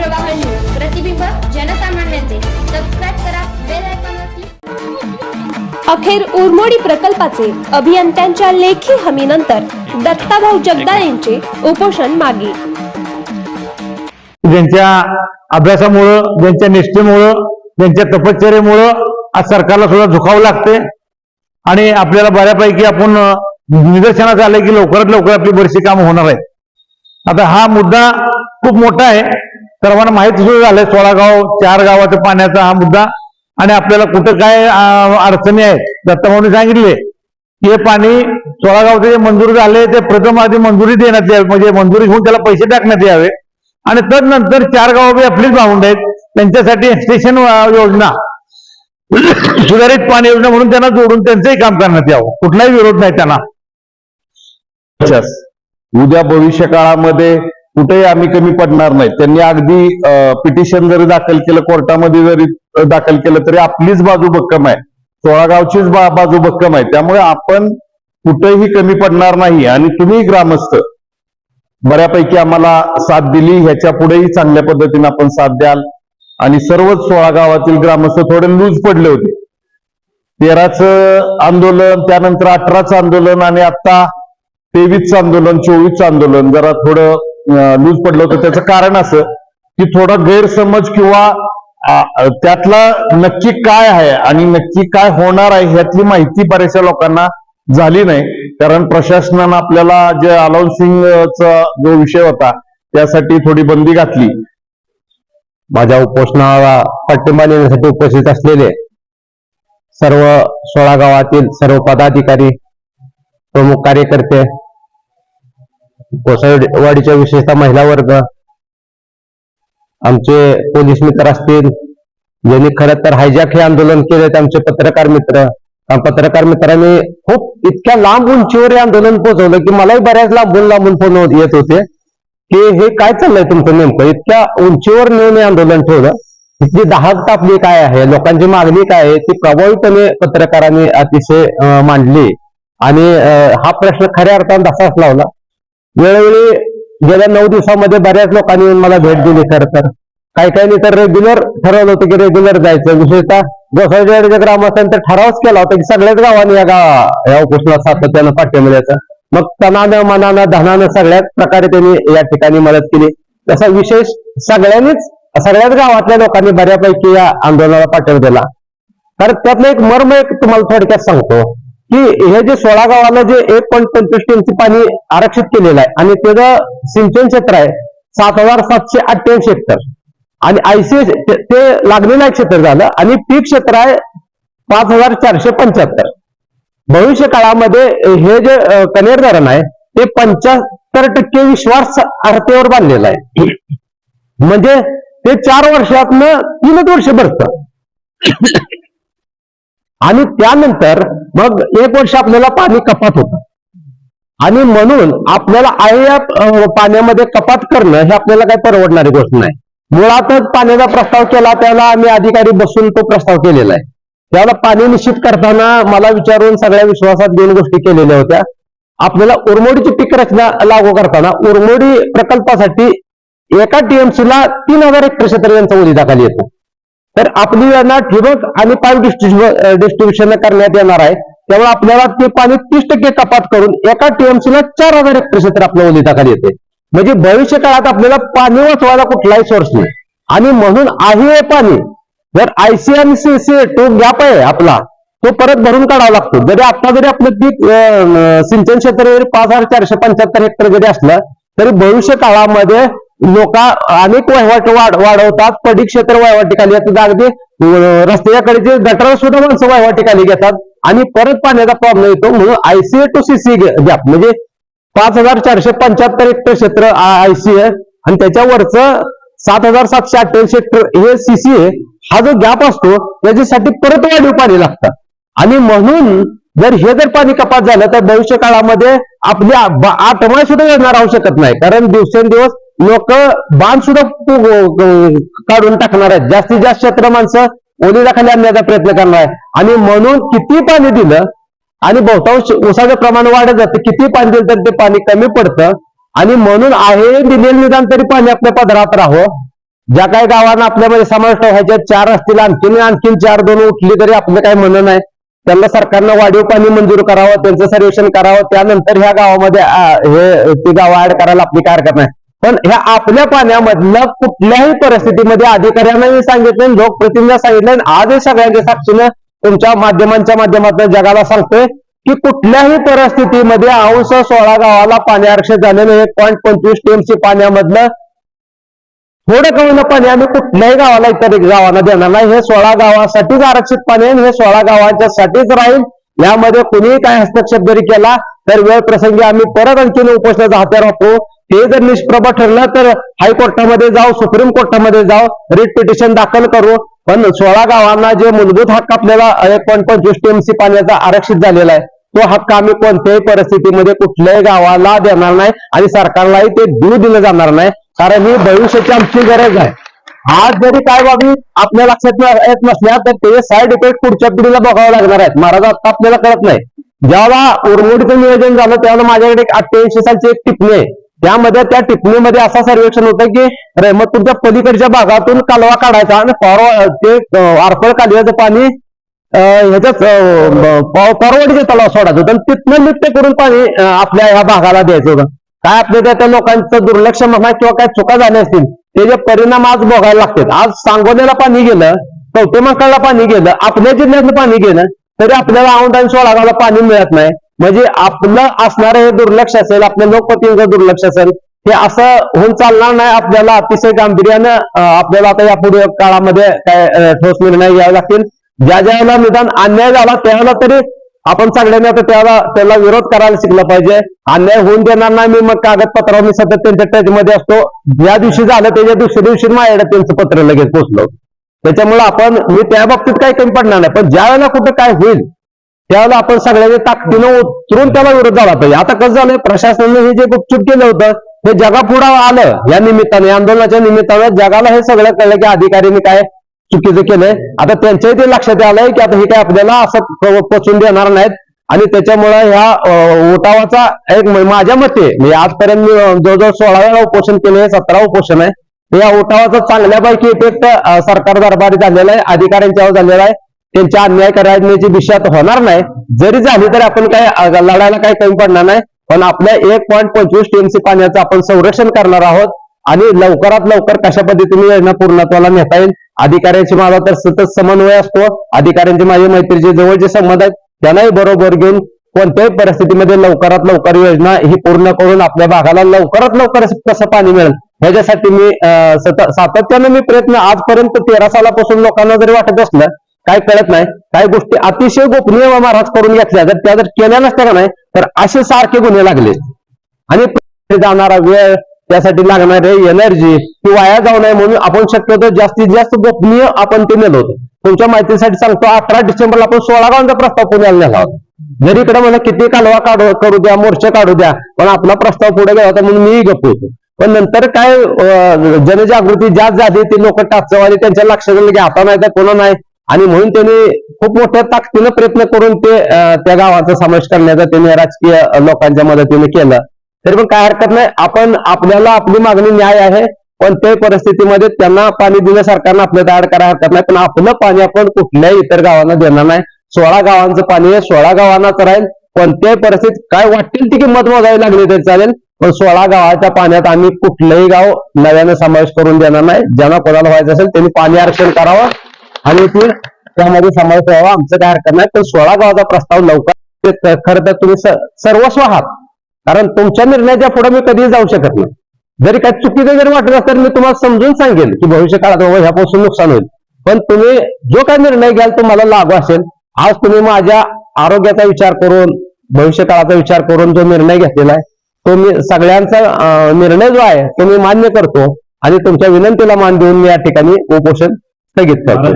प्रवाह न्यूज प्रतिबिंब जनसामान्यांचे. सबस्क्राईब करा बेल अखेर उरमोडी प्रकल्पाचे अभियंत्यांच्या लेखी हमीनंतर दत्ताभाऊ जगदाळ यांचे उपोषण मागे. ज्यांच्या अभ्यासामुळं ज्यांच्या निष्ठेमुळं ज्यांच्या तपश्चर्येमुळं आज सरकारला सुद्धा झुकावं लागते आणि आपल्याला बऱ्यापैकी आपण अं, निदर्शनास आलंय की लवकरात लवकर आपली बरीचशी कामं होणार आहेत. आता हा मुद्दा खूप मोठा आहे. सर्वांना माहीत सुद्धा झालंय. सोळा गाव चार गावाचा पाण्याचा हा मुद्दा आणि आपल्याला कुठं काय अडचणी आहेत दत्ताभाऊने सांगितले. हे पाणी सोळा गावचे जे मंजूर झाले ते प्रथम आधी मंजुरी देण्यात यावी म्हणजे मंजुरी घेऊन त्याला पैसे टाकण्यात यावे. आणि तदनंतर चार गावं आपलीच भावंड आहेत. त्यांच्यासाठी स्टेशन योजना सुधारित पाणी योजना म्हणून त्यांना जोडून त्यांचंही काम करण्यात यावं. कुठलाही विरोध नाही त्यांना. उद्या भविष्य काळामध्ये कुठेही आम्ही कमी पडणार नाही. त्यांनी अगदी पिटिशन जरी दाखल केलं कोर्टामध्ये जरी दाखल केलं तरी आपलीच बाजू भक्कम आहे. सोळागावचीच बाजू भक्कम आहे. त्यामुळे आपण कुठेही कमी पडणार नाही. आणि तुम्ही ग्रामस्थ बऱ्यापैकी आम्हाला साथ दिली. ह्याच्या पुढेही चांगल्या पद्धतीने आपण साथ द्याल. आणि सर्वच सोळा गावातील ग्रामस्थ थोडे लूज पडले होते. तेराच आंदोलन त्यानंतर अठराचं आंदोलन आणि आता तेवीसचं आंदोलन चोवीसचं आंदोलन. जरा थोडं लूज पडलं होतं. त्याचं कारण असं की थोडा गैरसमज किंवा त्यातला नक्की काय आहे आणि नक्की काय होणार आहे ह्यातली माहिती बऱ्याचशा लोकांना झाली नाही. कारण प्रशासनानं आपल्याला जे अलाउन्सिंगचा जो विषय होता त्यासाठी थोडी बंदी घातली. माझ्या उपोषणाला पाठिंबा देण्यासाठी उपस्थित असलेले सर्व सोळा गावातील सर्व पदाधिकारी प्रमुख कार्यकर्ते कोसळवाडीच्या विशेषतः महिला वर्ग आमचे पोलीस मित्र असतील ज्यांनी खरं तर हायजॅक हे आंदोलन केले आमचे पत्रकार मित्र. पत्रकार मित्रांनी खूप इतक्या लांब उंचीवर हे आंदोलन पोहोचवलं की मलाही बऱ्याच लांबून लांबून फोन येत होते की हे काय चाललंय तुमचं नेमकं? इतक्या उंचीवर नेऊन हे आंदोलन ठेवलं. इथली दाहक तापली काय आहे? लोकांची मागणी काय आहे? ती प्रभावीपणे पत्रकारांनी अतिशय मांडली. आणि हा प्रश्न खऱ्या अर्थानं तसाच लावला. वेळोवेळी गेल्या नऊ दिवसामध्ये बऱ्याच लोकांनी येऊन मला भेट दिली खर तर काही काही तर रेग्युलर ठरवलं होतं की रेग्युलर जायचं. विशेषतः गोसाळच्या ग्रामस्थांनी तर ठरावच केला होता की सगळ्याच गावांनी या गाव या उपोषणात सातत्यानं पाठिंबा द्यायचा मग तणानं मनानं धनानं सगळ्याच प्रकारे त्यांनी या ठिकाणी मदत केली. तसा विशेष सगळ्यांनीच सगळ्याच गावातल्या लोकांनी बऱ्यापैकी या आंदोलनाला पाठिंबा दिला. कारण त्यातलं एक मर्म एक तुम्हाला थोडक्यात सांगतो. की हे जे सोळा गावाला जे एक पॉईंट पंचवीस टीएमसी पाणी आरक्षित केलेलं आहे आणि त्याचं सिंचन क्षेत्र आहे सात हजार सातशे अठ्ठ्याऐंशी हेक्टर. आणि आयसीएस ते लागलेलं एक क्षेत्र झालं आणि पीक क्षेत्र आहे पाच हजार चारशे पंच्याहत्तर. भविष्य काळामध्ये हे जे कनेर धरण आहे ते पंच्याहत्तर टक्के विश्वास अर्थेवर बांधलेलं आहे. म्हणजे ते चार वर्षातनं तीनच वर्ष भरतं. आणि त्यानंतर मग एक वर्ष आपल्याला पाणी कपात होतं. आणि म्हणून आपल्याला आहे या पाण्यामध्ये कपात करणं हे आपल्याला काही परवडणारी गोष्ट नाही. मुळातच पाण्याचा प्रस्ताव केला त्याला आम्ही अधिकारी बसून तो प्रस्ताव केलेला आहे. त्याला पाणी निश्चित करताना मला विचारून सगळ्या विश्वासात दोन गोष्टी केलेल्या होत्या. आपल्याला उरमोडीची पीक रचना लागू करताना उरमोडी प्रकल्पासाठी एका टीएमसी ला तीन हजार हेक्टर क्षेत्र यांचा ओलिताखाली येतो. तर आपली यांना ठिबक आणि पाणी डिस्ट्रीब्युशन करण्यात येणार आहे. त्यामुळे आपल्याला ते पाणी तीस टक्के कपात करून एका टीएमसीला चार हजार हेक्टर क्षेत्र आपल्या ओलिताखाली येते. म्हणजे भविष्य काळात आपल्याला पाणी वाचवायला कुठलाही सोर्स नाही. आणि म्हणून आहे हे पाणी जर आयसीआयसीसी आणि तो गॅप आहे आपला तो परत भरून काढावा लागतो. जरी आता जरी आपलं पीक सिंचन क्षेत्र जरी पाच हजार चारशे पंच्याहत्तर हेक्टर जरी असलं तरी भविष्य काळामध्ये लोक अनेक वहिवाट वाढ वाढवतात. पडी क्षेत्र वहिवाटीखाली येतात अगदी. रस्त्याकडे रस्त्याकडेचे गटर सुद्धा माणसं वहिवाटीखाली घेतात. आणि परत पाण्याचा प्रॉब्लेम येतो म्हणून आयसीए टू सीसी गॅप म्हणजे पाच हजार चारशे पंच्याहत्तर हेक्टर क्षेत्र आयसीए आणि त्याच्यावरचं सात हजार सातशे अठ्ठ्याऐंशी हेक्टर हे सीसीए हा जो गॅप असतो त्याच्यासाठी परत वाढीव पाणी लागतं. आणि म्हणून जर हे जर पाणी कपात झालं तर भविष्य काळामध्ये आपली आठवण आठवडा सुद्धा येणार राहू शकत नाही. कारण दिवसेंदिवस लोक बांध सुद्धा काढून टाकणार आहेत. जास्तीत जास्त क्षेत्र माणसं ओलिलाखाली आणण्याचा प्रयत्न करणार आहे आणि म्हणून किती पाणी दिलं आणि बहुतांश उसाचं प्रमाण वाढत जातं किती पाणी दिलं तर ते पाणी कमी पडतं. आणि म्हणून आहे दिलेलं निदान तरी पाणी आपल्या पदरात राहावं ज्या काही गावांना आपल्यामध्ये समाविष्ट व्हायच्या चार असतील आणखीन आणखीन चार दोन उठली तरी आपलं काही म्हणणं नाही. त्यांना सरकारनं वाढीव पाणी मंजूर करावं त्यांचं सर्वेक्षण करावं. त्यानंतर ह्या गावामध्ये हे ती गावं ऍड करायला आपली काय हरकत नाही पण ह्या आपल्या पाण्यामधलं कुठल्याही परिस्थितीमध्ये अधिकाऱ्यांनाही सांगितलं लोकप्रतिनिधी सांगितलं आज आजही सगळ्यांच्या साक्षीनं तुमच्या माध्यमांच्या माध्यमातून जगाला सांगतोय की कुठल्याही परिस्थितीमध्ये अंश सोळा गावाला पाणी आरक्षित झालेलं एक पॉईंट पंचवीस टीएमसी पाण्यामधलं थोडं कमी पाणी आम्ही कुठल्याही गावाला इतर गावांना देणार नाही. हे सोळा गावासाठीच आरक्षित पाणी आहे हे सोळा गावांच्यासाठीच राहील. यामध्ये कुणीही काय हस्तक्षेप जरी केला तर वेळ प्रसंगी आम्ही परत आणखीन उपोषणाचा हात्यार वापरू. ते जर निष्प्रभ ठरलं तर हायकोर्टामध्ये जाऊ सुप्रीम कोर्टामध्ये जाऊ रिट पिटिशन दाखल करू. पण सोळा गावांना जे मूलभूत हक्क आपल्याला एक पॉईंट पंचवीस टीएमसी पाण्याचा आरक्षित झालेला आहे तो हक्क आम्ही कोणत्याही परिस्थितीमध्ये कुठल्याही गावाला देणार नाही आणि सरकारलाही ते देऊ दिलं जाणार नाही. कारण ही भविष्याची आमची गरज आहे. आज जरी काय बाबी आपल्या लक्षात येत नसल्या तर ते साईड इफेक्ट पुढच्या पिढीला बघावं लागणार आहेत. महाराज आता आपल्याला कळत नाही. ज्यावेळेला उरमुडीचं नियोजन झालं त्यावेळेला माझ्याकडे एक अठ्ठ्याऐंशी सालची एक टिप्पणी आहे. त्यामध्ये त्या टिप्पणीमध्ये असा सर्वेक्षण होतं की रहमतपूरच्या पलीकडच्या भागातून कालवा काढायचा आणि फॉरवर्ड ते आरपळ कालव्याचं पाणी अं, ह्याच्यात फॉरवर्डच्या तलाव सोडायचं होतं. आणि तिथनं लिफ्ट करून पाणी आपल्या ह्या भागाला द्यायचं होतं. काय आपल्या त्या- त्या लोकांचं दुर्लक्ष म्हणा किंवा काय चुका झाल्या असतील त्याचे परिणाम आज बघायला लागतात. आज सांगोल्याला पाणी गेलं कवटेमंकाळला पाणी गेलं आपल्या जिल्ह्यातलं पाणी गेलं तरी आपल्याला औंध आणि सोळागावला पाणी मिळत नाही. म्हणजे आपलं असणारं हे दुर्लक्ष असेल आपल्या लोकप्रतिनिधीचं दुर्लक्ष असेल हे असं होऊन चालणार नाही आपल्याला. अतिशय गांभीर्यानं आपल्याला आता यापुढे काळामध्ये काय ठोस निर्णय घ्यावे लागतील. ज्या ज्यावेळेला निदान अन्याय झाला त्यावेळेला तरी आपण सगळ्यांनी आता त्याला त्याला विरोध करायला शिकला पाहिजे. अन्याय होऊन देणार नाही मी मग कागदपत्रावर मी सतत त्यांच्या टचमध्ये असतो. ज्या दिवशी झालं त्याच्या दुसऱ्या दिवशी माझ्याकडे त्यांचं पत्र लगेच पोहोचलं त्याच्यामुळे आपण मी त्या बाबतीत काही कमी पडणार नाही. पण ज्या वेळेला कुठं काय होईल त्यावेळेला आपण सगळ्यांनी ताकदीनं उतरून त्याला विरोध झाला पाहिजे. आता कसं झालंय? प्रशासनाने हे जे गुपचूप केलं होतं हे जगापुढं आलं. या निमित्ताने आंदोलनाच्या निमित्तानं जगाला हे सगळं कळलं की अधिकाऱ्यांनी काय चुकीचं केलंय. आता त्यांच्याही ते लक्षात आलंय की आता हे काय आपल्याला असं पचून देणार नाहीत. आणि त्याच्यामुळं ह्या उठावाचा एक माझ्या मते म्हणजे आजपर्यंत जवळजवळ सोळा उपोषण केले सतरा उपोषण आहे. या उठावाचा चांगल्यापैकी इफेक्ट सरकार दरबारी झालेला आहे अधिकाऱ्यांच्यावर झालेला आहे. त्यांच्या अन्याय करण्याची दिशा होणार नाही. जरी झाली तरी आपण काय लढायला काही कमी पडणार नाही. पण आपल्या एक पॉईंट पंचवीस टीएमसी पाण्याचं आपण संरक्षण करणार आहोत. आणि लवकरात लवकर कशा पद्धतीने योजना पूर्णत्वाला नेता येईल? अधिकाऱ्यांशी माझा तर सतत समन्वय असतो. अधिकाऱ्यांचे माझे मैत्रीचे जवळचे संबंध आहेत. त्यांनाही बरोबर घेऊन कोणत्याही परिस्थितीमध्ये लवकरात लवकर योजना ही पूर्ण करून आपल्या भागाला लवकरात लवकर कसं पाणी मिळेल? ह्याच्यासाठी मी सत- सातत्यानं मी प्रयत्न आजपर्यंत तेरा सालापासून लोकांना जरी वाटत असलं काय कळत नाही? काही गोष्टी अतिशय गोपनीय महाराज करून घेतल्या. जर त्या जर केल्या नसत्या का नाही तर असे सारखे गुन्हे लागले. आणि जाणारा वेळ त्यासाठी लागणारे एनर्जी ती वाया जाऊ नये म्हणून आपण शक्यतो जास्तीत जास्त गोपनीय आपण ते नेलो होतो. तुमच्या माहितीसाठी सांगतो अठरा डिसेंबरला आपण सोळा गावांचा प्रस्ताव पुण्याला नेला होता. जरी इकडे मला किती कालवा काढू करू द्या मोर्चा काढू द्या पण आपला प्रस्ताव पुढे गेला होता म्हणून मीही गप्प होतो. पण नंतर काय जनजागृती जास्त झाली ती लोक टाचवाली त्यांच्या लक्षात आलं की आता नाही तर कोणा नाही. आणि म्हणून त्यांनी खूप मोठ्या ताकदीनं प्रयत्न करून ते त्या गावाचा समावेश करण्याचा त्यांनी राजकीय लोकांच्या मदतीने केलं. तरी पण काय हरकत नाही आपण आपल्याला आपली मागणी न्याय आहे कोणत्याही परिस्थितीमध्ये त्यांना पाणी दिलं सरकारनं आपल्या दाड करायला हरकत नाही. पण आपलं पाणी आपण कुठल्याही इतर गावांना देणार नाही. सोळा गावांचं पाणी आहे सोळा गावांनाच राहील. कोणत्याही परिस्थितीत काय वाटेल ती किंमत मोजावी लागली तरी चालेल. पण सोळा गावाच्या पाण्यात आम्ही कुठलंही गाव नव्यानं समावेश करून देणार नाही. ज्यांना कोणाला व्हायचं असेल त्यांनी पाणी आरक्षण करावं. आणि ते त्यामध्ये समावेश व्हावा. आमचं काय हरकत नाही पण सोळा गावाचा प्रस्ताव लवकर ते खरं तर तुम्ही सर्वस्व आहात. कारण तुमच्या निर्णयाच्या पुढे मी कधीही जाऊ शकत नाही. जरी काही चुकीचं जरी वाटत असेल तर मी तुम्हाला समजून सांगेन की भविष्य काळात बाबा ह्यापासून नुकसान होईल. पण तुम्ही जो काय निर्णय घ्याल तो मला लागू असेल. आज तुम्ही माझ्या आरोग्याचा विचार करून भविष्य काळाचा विचार करून जो निर्णय घेतलेला आहे तो मी सगळ्यांचा निर्णय जो आहे तो मी मान्य करतो. आणि तुमच्या विनंतीला मान देऊन मी या ठिकाणी उपोषण स्थगित करतो.